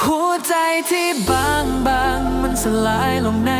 หัวใจที่บางบางมันสลายลงใน